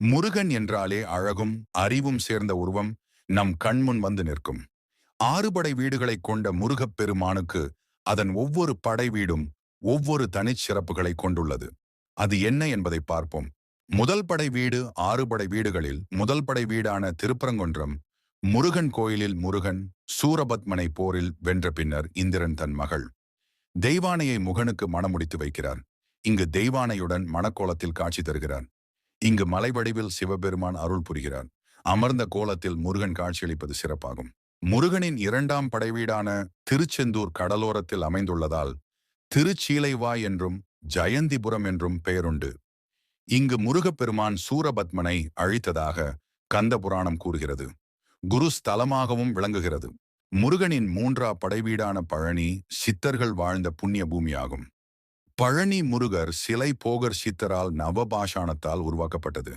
முருகன் என்றாலே அழகும் அறிவும் சேர்ந்த உருவம் நம் கண்முன் வந்து நிற்கும். ஆறுபடை வீடுகளைக் கொண்ட முருகப் பெருமானுக்கு அதன் ஒவ்வொரு படை வீடும் ஒவ்வொரு தனிச்சிறப்புகளை கொண்டுள்ளது. அது என்ன என்பதை பார்ப்போம். முதல் படை வீடு ஆறுபடை வீடுகளில் முதல் படை வீடான திருப்பரங்குன்றம் முருகன் கோயிலில் முருகன் சூரபத்மனை போரில் வென்ற பின்னர் இந்திரன் தன் மகள். தெய்வானையை முகனுக்கு மணமுடித்து வைக்கிறார். இங்கு தெய்வானையுடன் மணக்கோலத்தில் காட்சி தருகிறார். இங்கு மலைவடிவில் சிவபெருமான் அருள் புரிகிறார் அமர்ந்த கோலத்தில் முருகன் காட்சியளிப்பது சிறப்பாகும். முருகனின் இரண்டாம் படைவீடான திருச்செந்தூர் கடலோரத்தில் அமைந்துள்ளதால் திருச்சீலைவாய் என்றும் ஜெயந்திபுரம் என்றும் பெயருண்டு. இங்கு முருகப்பெருமான் சூரபத்மனை அழித்ததாக கந்த புராணம் கூறுகிறது. குரு ஸ்தலமாகவும் விளங்குகிறது. முருகனின் மூன்றா படைவீடான பழனி சித்தர்கள் வாழ்ந்த புண்ணிய பூமியாகும். பழனி முருகர் சிலை போகர் சித்தரால் நவபாஷாணத்தால் உருவாக்கப்பட்டது.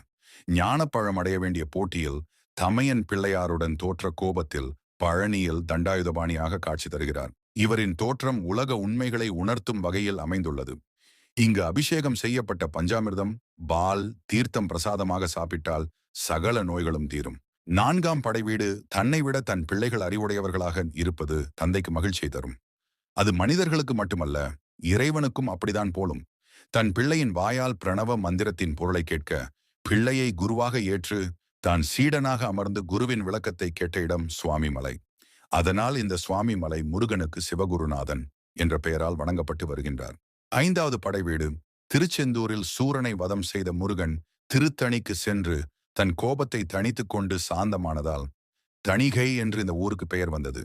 ஞானப்பழம் அடைய வேண்டிய போட்டியில் தமையன் பிள்ளையாருடன் தோற்ற கோபத்தில் பழனியில் தண்டாயுதபாணியாக காட்சி தருகிறார். இவரின் தோற்றம் உலக உண்மைகளை உணர்த்தும் வகையில் அமைந்துள்ளது. இங்கு அபிஷேகம் செய்யப்பட்ட பஞ்சாமிர்தம் பால் தீர்த்தம் பிரசாதமாக சாப்பிட்டால் சகல நோய்களும் தீரும். நான்காம் படைவீடு தன்னை விட தன் பிள்ளைகள் அறிவுடையவர்களாக இருப்பது தந்தைக்கு மகிழ்ச்சியை தரும். அது மனிதர்களுக்கு மட்டுமல்ல இறைவனுக்கும் அப்படிதான் போலும். தன் பிள்ளையின் வாயால் பிரணவ மந்திரத்தின் பொருளை கேட்க பிள்ளையை குருவாக ஏற்று தான் சீடனாக அமர்ந்து குருவின் விளக்கத்தை கேட்ட இடம் சுவாமிமலை. அதனால் இந்த சுவாமி மலை முருகனுக்கு சிவகுருநாதன் என்ற பெயரால் வணங்கப்பட்டு வருகின்றார். ஐந்தாவது படைவீடு திருச்செந்தூரில் சூரனை வதம் செய்த முருகன் திருத்தணிக்கு சென்று தன் கோபத்தை தணித்துக் கொண்டு சாந்தமானதால் தணிகை என்று இந்த ஊருக்கு பெயர் வந்தது.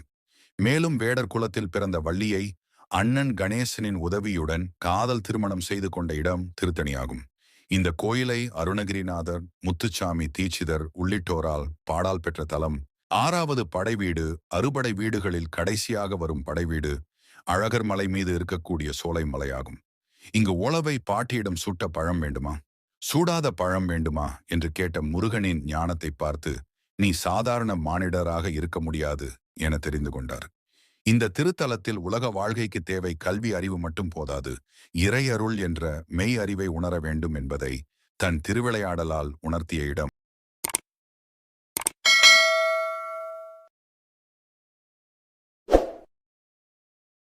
மேலும் வேடர் குலத்தில் பிறந்த வள்ளியை அண்ணன் கணேசனின் உதவியுடன் காதல் திருமணம் செய்து கொண்ட இடம் திருத்தணியாகும். இந்த கோயிலை அருணகிரிநாதர் முத்துச்சாமி தீட்சிதர் உள்ளிட்டோரால் பாடால் பெற்ற தலம். ஆறாவது படைவீடு அறுபடை வீடுகளில் கடைசியாக வரும் படைவீடு அழகர் மலை மீது இருக்கக்கூடிய சோலை மலையாகும். இங்கு உளவை பாட்டியிடம் சுட்ட பழம் வேண்டுமா? சூடாத பழம் வேண்டுமா? என்று கேட்ட முருகனின் ஞானத்தை பார்த்து நீ சாதாரண மானிடராக இருக்க முடியாது என தெரிந்து கொண்டார். இந்த திருத்தலத்தில் உலக வாழ்க்கைக்கு தேவை கல்வி அறிவு மட்டும் போதாது. இறையருள் என்ற மெய் அறிவை உணர வேண்டும் என்பதை தன் திருவிளையாடலால் உணர்த்திய இடம்.